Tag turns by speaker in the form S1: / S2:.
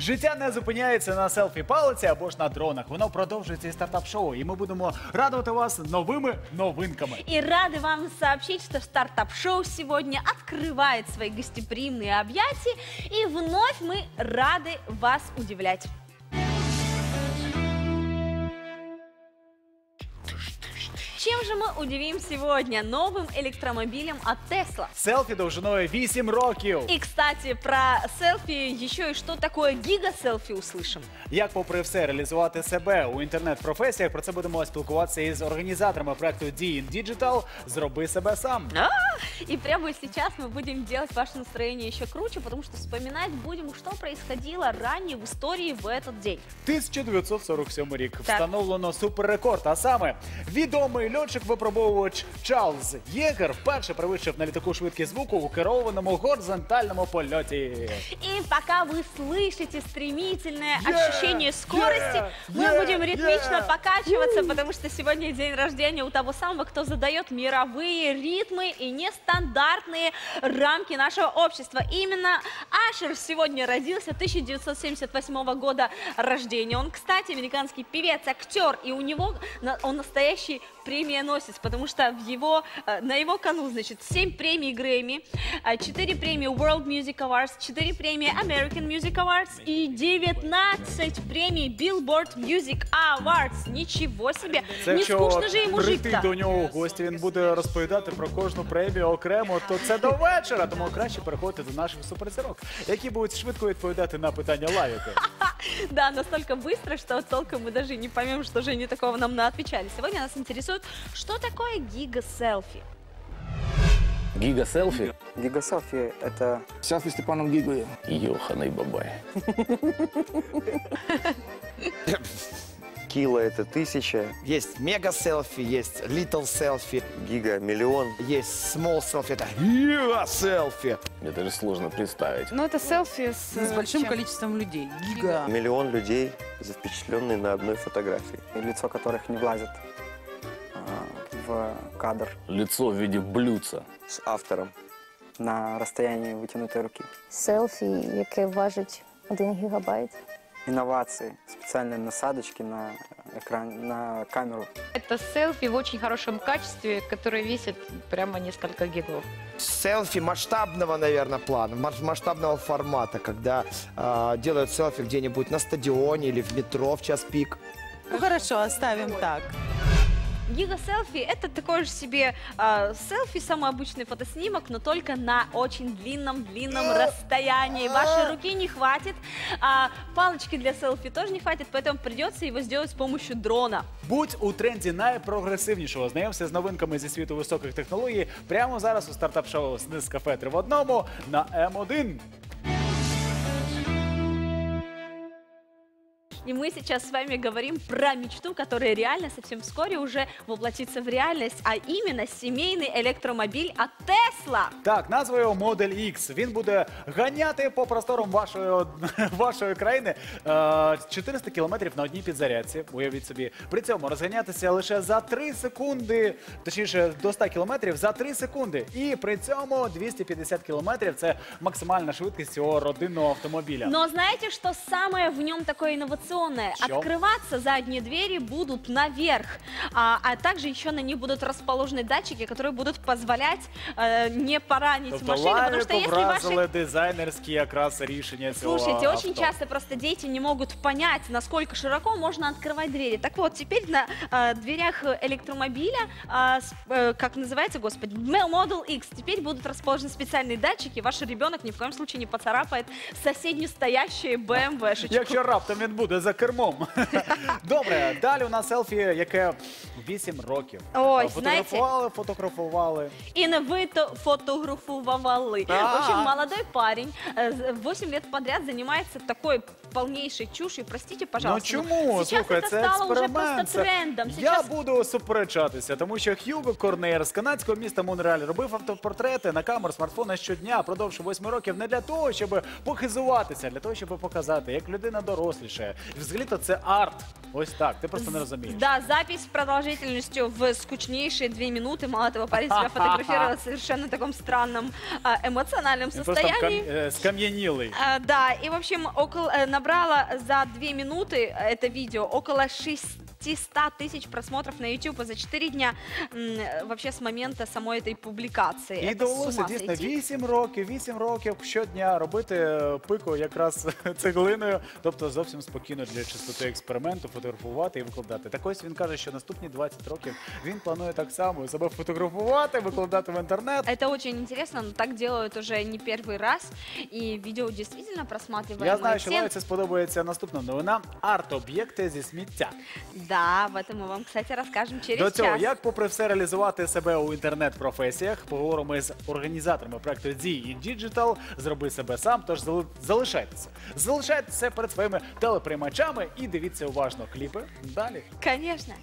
S1: Життя не зупиняється на селфі палиці або ж на дронах. Воно продовжується і стартап-шоу. І ми будемо радувати вас новими новинками.
S2: И рады вам сообщить, что стартап-шоу сегодня открывает свои гостеприимные объятия. И вновь мы рады вас удивлять. Чем же мы удивим сегодня? Новым электромобилем от Tesla.
S1: Селфі довжиною 8 років.
S2: И, кстати, про селфи еще и что такое гига-селфи услышим.
S1: Як, попри все, реалізувати себе у інтернет-професіях, про це будемо спілкуватися із організаторами проекту DIN Digital «Зроби себе сам».
S2: А, И прямо сейчас мы будем делать ваше настроение еще круче, потому что вспоминать будем, что происходило ранее в истории в этот день.
S1: 1947 рік
S2: Так.
S1: встановлено суперрекорд. А саме відомий льотчик-випробовувач Чарльз Єгер вперше перевищив на літаку швидкість звуку у керованому горизонтальному польоті.
S2: И пока вы слышите стремительное
S1: Yeah!
S2: ощущение скорости,
S1: Yeah!
S2: мы
S1: Yeah!
S2: будем ритмично
S1: Yeah!
S2: покачиваться, потому что сегодня день рождения у того самого, кто задает мировые ритмы и нестандартные рамки нашего общества. Именно Ашер сегодня родился 1978 года рождения. Он, кстати, американский певец, актер, и у него на- он настоящий премиеносец, потому что в его, э, на его кону, значит, 7 премий Грэмми, 4 премии World Music Awards, 4 премии American Music Awards и 19 премий Billboard Music Awards. Ничего себе!
S1: Це
S2: Не
S1: якщо
S2: скучно же ему
S1: прийти
S2: жить-то.
S1: до нього в гості, він буде розповідати про кожну премію окремо, то це до вечора. Тому краще переходити до наших суперзірок, які будуть швидко відповідати на питання лайки.
S2: Да, настолько быстро, что толком мы даже не поймем, что же они такого нам наотвечали. Сегодня нас интересует, что такое гига-селфи.
S3: Гига-селфи?
S4: Гигаселфи – это
S5: Селфи Степаном Гигой.
S3: Ёханый бабай.
S4: кило – это тысяча,
S6: Есть мега-селфи, есть little селфи,
S4: гига – миллион.
S6: есть small селфи, это гига-селфи.
S3: Мне даже сложно представить.
S7: Ну, это селфи с,
S8: С большим
S7: чем?
S8: количеством людей. Гига.
S4: Миллион людей, запечатленные на одной фотографии.
S5: лицо которых не влазит а, в кадр
S3: Лицо в виде блюдца.
S4: С автором.
S5: на расстоянии вытянутой руки.
S9: селфі, яке важить 1 гігабайт.
S5: Инновации, специальные насадочки на экран, на камеру.
S7: Это селфи в очень хорошем качестве, которые весят прямо несколько гигов.
S6: Селфи масштабного, наверное, плана, мас- масштабного формата, когда э, делают селфи где-нибудь на стадионе или в метро в час пик.
S8: Ну хорошо, оставим так.
S2: Гига-селфи – это такой же себе а, селфи, самый обычный фотоснимок, но только на очень длинном-длинном расстоянии. Вашей руки не хватит, а палочки для селфи тоже не хватит, поэтому придется его сделать с помощью дрона.
S1: Будь у тренді найпрогресивнішого. Знайомся з новинками зі світу високих технологій прямо зараз у стартап-шоу «Сниз кафе 3 в одному» на М1.
S2: И мы сейчас с вами говорим про мечту, которая реально совсем вскоре уже воплотится в реальность, а именно семейный электромобиль от Tesla.
S1: Так, назва його Модель X. Він буде ганяти по просторам вашої, вашої країни е, 400 кілометрів на одній підзарядці. Уявіть собі. При цьому розганятися лише за 3 секунди, точніше до 100 кілометрів за 3 секунди. І при цьому 250 кілометрів це максимальна швидкість цього родинного автомобіля.
S2: Но знаете, что самое в нем такое инновационное?
S1: Чё?
S2: Открываться задние двери будут наверх, а, а также еще на них будут расположены датчики, которые будут позволять э, не поранить
S1: Тобто
S2: машину, потому что
S1: лайвіку
S2: если
S1: вразили
S2: ваши...
S1: дизайнерські якраз рішення цього
S2: Слушайте,
S1: авто.
S2: очень часто просто дети не могут понять, насколько широко можно открывать двери. Так вот, теперь на э, дверях электромобиля, а, с- э, как называется, господи, Model X, теперь будут расположены специальные датчики. Ваш ребенок ни в коем случае не поцарапает соседнюю стоящую BMW-шечку.
S1: Якщо раптом він буде за кермом. Добре, далі у нас селфі, яке 8 років.
S2: Ой,
S1: Фотографували, фотографували.
S2: И на вы то фотографовали. В
S1: А.
S2: общем, молодой парень э, 8 лет подряд занимается такой полнейшей чушью. Простите, пожалуйста.
S1: ну
S2: но
S1: чому?
S2: Сейчас
S1: Слухай,
S2: это
S1: це
S2: стало уже
S1: експеримент.
S2: просто
S1: Це-
S2: трендом.
S1: Я
S2: Сейчас
S1: буду суперечатися, тому що Хьюго Корнер з канадського міста Монреаль робив автопортрети на камеру смартфона щодня продовж 8 років не для того, щоб похизуватися, а для того, щоб показати, як людина дорослішає. І взагалі-то це арт. Ось так. Ти просто не розумієш.
S2: Да, запись с продолжительностью в скучнейшие две минуты. Мало того, парень себя фотографировал в совершенно таком странном а, эмоциональном
S1: Він просто там
S2: состоянии.
S1: кам- е, скам'янілий.
S2: А, да, и в общем около, э, набрала за две минуты э, это видео около 600 тысяч просмотров на YouTube за 4 дня м, э, вообще с момента самой этой публикации.
S1: І
S2: Это с
S1: довелося
S2: ума
S1: дійсно
S2: сойти.
S1: 8 років, 8 років щодня робити е, пику якраз цеглиною, тобто зовсім спокійно для чистоти експерименту, фотографувати і викладати. Так ось він каже, що наступні 20 років він планує так само себе фотографувати, викладати в інтернет.
S2: Это очень интересно, но так делают уже не первый раз, и видео действительно просматриваемое.
S1: Я знаю, що
S2: Всем-
S1: Лайці сподобається наступна новина арт-об'єкти зі сміття.
S2: Да, об этом мы вам, кстати, расскажем через
S1: До цього,
S2: час.
S1: як попри все реалізувати себе у інтернет-професіях, поговоримо з організаторами проекту Dee Digital. Зроби себе сам, тож зали- залишайтеся. Залишайтеся перед своїми телеприймачами і дивіться уважно кліпи. Далі.
S2: Конечно.